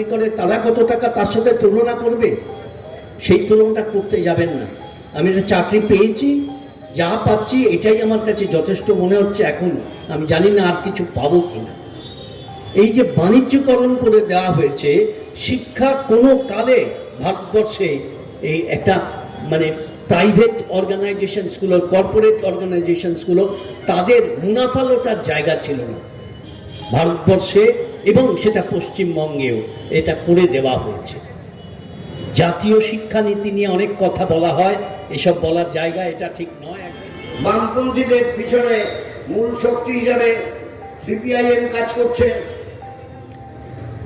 চাকরি করে, তারা কত টাকা তার সাথে তুলনা করবে? সেই তুলনাটা করতে যাবেন না। আমি একটা চাকরি পেয়েছি, যা পাচ্ছি, এটাই আমার কাছে যথেষ্ট মনে হচ্ছে এখন। আমি জানি না আর কিছু পাবো কিনা। এই যে বাণিজ্যকরণ করে দেওয়া হয়েছে, শিক্ষা কোনো কালে ভারতবর্ষে এই একটা মানে প্রাইভেট অর্গানাইজেশনসগুলো কর্পোরেট অর্গানাইজেশনসগুলো তাদের মুনাফা লোটার জায়গা ছিল না। ভারতবর্ষে এবং সেটা পশ্চিমবঙ্গেও এটা করে দেওয়া হয়েছে। জাতীয় শিক্ষানীতি নিয়ে অনেক কথা বলা হয়, এসব বলার জায়গা এটা ঠিক নয়। বামপন্থীদের পিছনে মূল শক্তি হিসাবে সিপিআইএম কাজ করছে।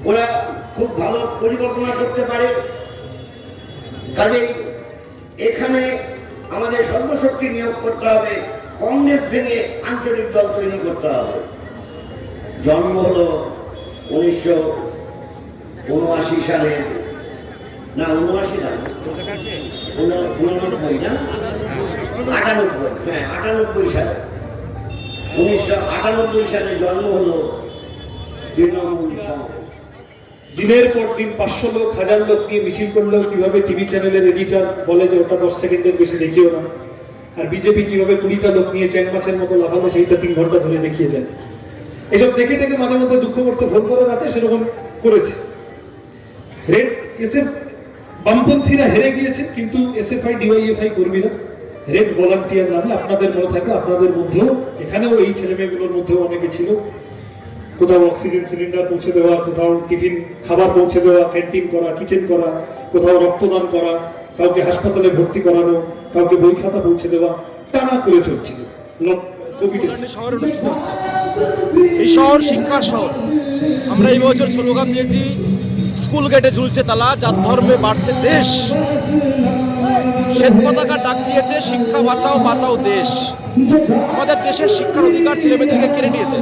ওরা খুব ভালো পরিকল্পনা করতে পারে। কাজেই এখানে আমাদের সর্বশক্তি নিয়োগ করতে হবে, কংগ্রেস ভেঙে আঞ্চলিক দল তৈরি করতে হবে। জন্ম হলো উনিশশো উনআশি সালে, না, উনআশি না, উন- উননব্বই না? আটানব্বই হ্যাঁ আটানব্বই সালে। উনিশশো আটানব্বই সালে জন্ম হলো তৃণমূল দিনের পর দিন পাঁচশো লোক, হাজার লোক নিয়ে মিছিল করলেও কীভাবে টিভি চ্যানেলের এডিটর বলে যে ওটা দশ সেকেন্ডের বেশি দেখিও না। আর বিজেপি কীভাবে কুড়িটা লোক নিয়ে চ্যাং মাছের মতো লাফালো, সেইটা তিন ঘণ্টা ধরে দেখিয়ে যায়। এসব দেখে দেখে মাঝে মধ্যে দুঃখ করতে ভোর করে রাতে সেরকম করেছে। রেড এসএফ বামপন্থীরা হেরে গিয়েছে, কিন্তু এসএফআই, ডিওয়াইএফআই কর্মীরা রেড ভলান্টিয়ার নামে আপনাদের মনে আপনাদের মধ্যেও, এখানেও এই মধ্যেও অনেকে ছিল। কোথাও অক্সিজেন সিলিন্ডার পৌঁছে দেওয়া, কোথাও টিফিন, খাবার পৌঁছে দেওয়া, ক্যান্টিন করা, কিচেন করা, কোথাও রক্তদান করা, কাউকে হাসপাতালে ভর্তি করানো, কাউকে বই খাতা পৌঁছে দেওয়া, টানা করে চলছিল। শহরে অনুষ্ঠিত হচ্ছে। এই শহর শিক্ষার শহর। আমরা এই বছর স্লোগান দিয়েছি, স্কুল গেটে ঝুলছে তালা যার ধর্মে বাড়ছে দেশ। শ্বেত পতাকা ডাক দিয়েছে, শিক্ষা বাঁচাও বাঁচাও দেশ। আমাদের দেশের শিক্ষার অধিকার ছেলেমেয়েদেরকে কেড়ে নিয়েছে।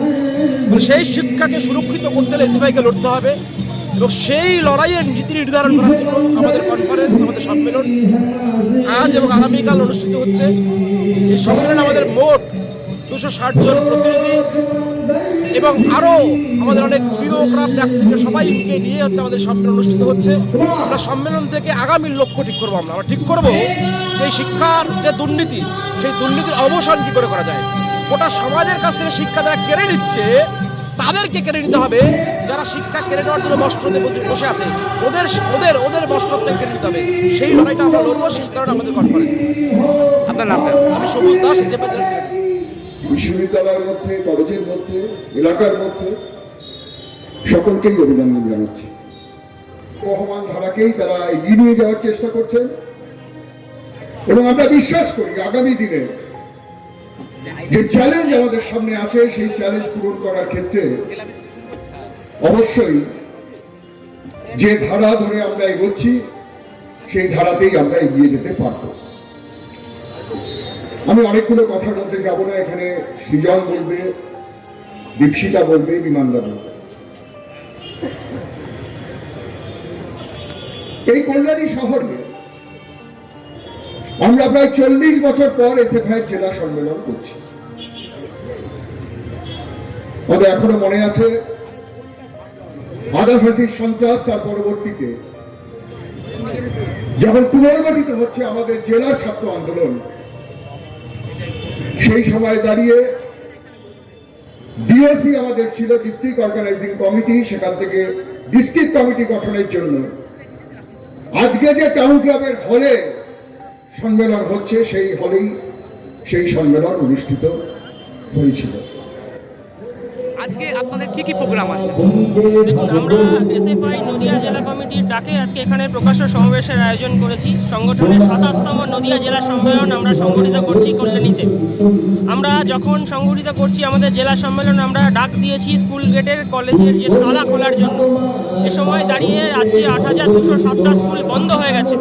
তো সেই শিক্ষাকে সুরক্ষিত করতে হলে এসিবাইকে লড়তে হবে এবং সেই লড়াইয়ের নীতি নির্ধারণ করার জন্য আমাদের কনফারেন্স আমাদের সম্মেলন আজ এবং আগামীকাল অনুষ্ঠিত হচ্ছে। এই সম্মেলন আমাদের মোট দুশো ষাট জন প্রতিনিধি এবং আরও আমাদের অনেক অভিভাবকরা ব্যক্তিকে সবাইকে নিয়ে হচ্ছে আমাদের সম্মেলন অনুষ্ঠিত হচ্ছে। আমরা সম্মেলন থেকে আগামীর লক্ষ্য ঠিক করব আমরা। আমরা ঠিক করব যে এই শিক্ষার যে দুর্নীতি সেই দুর্নীতির অবসান কি করে করা যায়? গোটা সমাজের কাছ থেকে শিক্ষা যারা কেড়ে নিচ্ছে তাদেরকে কেড়ে নিতে হবে। যারা শিক্ষা কেড়ে নেওয়ার জন্য বস্ত্রতে বসে আছে ওদের ওদের ওদের বস্ত্রত্যাগ কেড়ে নিতে হবে। সেই লড়াইটা আমরা লড়বো সেই কারণে আমাদের কনফারেন্স আপনার নামটা? আমি সবুজ দাস হিসেবে বিশ্ববিদ্যালয়ের মধ্যে, কলেজের মধ্যে, এলাকার মধ্যে সকলকেই অভিনন্দন জানাচ্ছি। বহমান ধারাকেই তারা এগিয়ে নিয়ে যাওয়ার চেষ্টা করছেন এবং আমরা বিশ্বাস করি আগামী দিনে যে চ্যালেঞ্জ আমাদের সামনে আছে, সেই চ্যালেঞ্জ পূরণ করার ক্ষেত্রে অবশ্যই যে ধারা ধরে আমরা এগোচ্ছি, সেই ধারাতেই আমরা এগিয়ে যেতে পারব। আমি অনেকগুলো কথা বলতে যাব না, এখানে সৃজন বলবে, দীপশিতা বলবে, বিমানদা বলবে। এই কল্যাণী শহরে আমরা প্রায় চল্লিশ বছর পর এসএফআই জেলা সম্মেলন করছি। আমাদের এখনও মনে আছে আদাফাসির সন্ত্রাস তার পরবর্তীতে যখন পুনর্গঠিত হচ্ছে আমাদের জেলার ছাত্র আন্দোলন সেই সময় দাঁড়িয়ে ডিওসি আমাদের ছিল ডিস্ট্রিক্ট অর্গানাইজিং কমিটি, সেখান থেকে ডিস্ট্রিক্ট কমিটি গঠনের জন্য। আজকে যে টাউন ক্লাবের হলে সম্মেলন হচ্ছে, সেই হলেই সেই সম্মেলন অনুষ্ঠিত হয়েছিল। আজকে আপনাদের কি কি প্রোগ্রাম আছে? দেখুন, আমরা এসএফআই নদিয়া জেলা কমিটির ডাকে আজকে এখানে প্রকাশ্য সমাবেশের আয়োজন করেছি। সংগঠনের সাতাশতম নদিয়া জেলা সম্মেলন আমরা সংগঠিত করছি কল্যাণীতে। আমরা যখন সংগঠিত করছি আমাদের জেলা সম্মেলন, আমরা ডাক দিয়েছি স্কুল গেটের, কলেজের যে তালা খোলার জন্য। এ সময় দাঁড়িয়ে রাজ্যে আট হাজার দুশো সাতটা স্কুল বন্ধ হয়ে গেছে।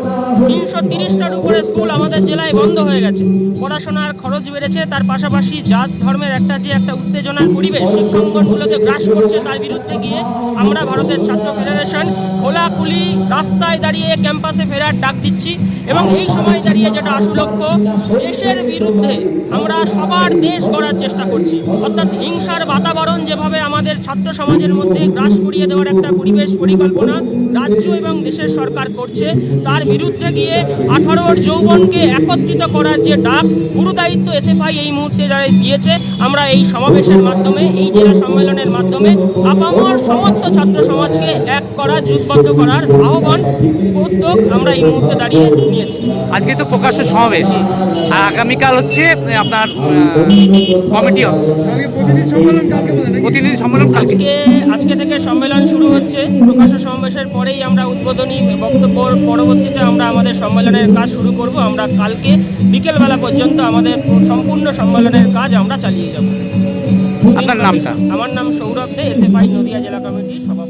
তিনশো তিরিশটার উপরে স্কুল আমাদের জেলায় বন্ধ হয়ে গেছে। পড়াশোনার খরচ বেড়েছে, তার পাশাপাশি জাত, ধর্মের একটা যে একটা উত্তেজনার পরিবেশ, শিক্ষক অঙ্গনগুলোকে গ্রাস করছে তার বিরুদ্ধে গিয়ে আমরা ভারতের ছাত্র ফেডারেশন খোলাখুলি রাস্তায় দাঁড়িয়ে ক্যাম্পাসে ফেরার ডাক দিচ্ছি এবং এই সময় দাঁড়িয়ে যেটা আসল লক্ষ্য, দেশের বিরুদ্ধে আমরা সবার দেশ গড়ার চেষ্টা করছি। অর্থাৎ হিংসার বাতাবরণ যেভাবে আমাদের ছাত্র সমাজের মধ্যে গ্রাস করিয়ে দেওয়ার একটা পরিবেশ পরিকল্পনা রাজ্য এবং দেশের সরকার করছে, তার বিরুদ্ধে গিয়ে আঠারোর যৌবনকে একত্রিত করার যে ডাক গুরু দায়িত্ব এসএফআই এই মুহূর্তে যারা দিয়েছে, আমরা এই সমাবেশের মাধ্যমে এই জেলা সম্মেলনের মাধ্যমে আপামর সমস্ত ছাত্র সমাজকে এক করা যুগবদ্ধ করার আহ্বান উদ্যোগ আমরা এই মুহূর্তে দাঁড়িয়ে নিয়েছি। আজকে তো প্রকাশ্য সমাবেশ। আগামীকাল হচ্ছে আপনার কমিটি প্রতিনিধি সম্মেলন আজকে আজকে থেকে সম্মেলন শুরু হচ্ছে। প্রকাশ্য সমাবেশের পরেই আমরা উদ্বোধনী বক্তব্য পরবর্তীতে আমরা আমাদের সম্মেলনের কাজ শুরু করব। আমরা কালকে বিকেলবেলা পর্যন্ত আমাদের সম্পূর্ণ সম্মেলনের কাজ আমরা চালিয়ে যাব। আপনার নামটা? আমার নাম সৌরভ দে এসএফআই নদিয়া জেলা কমিটির সভা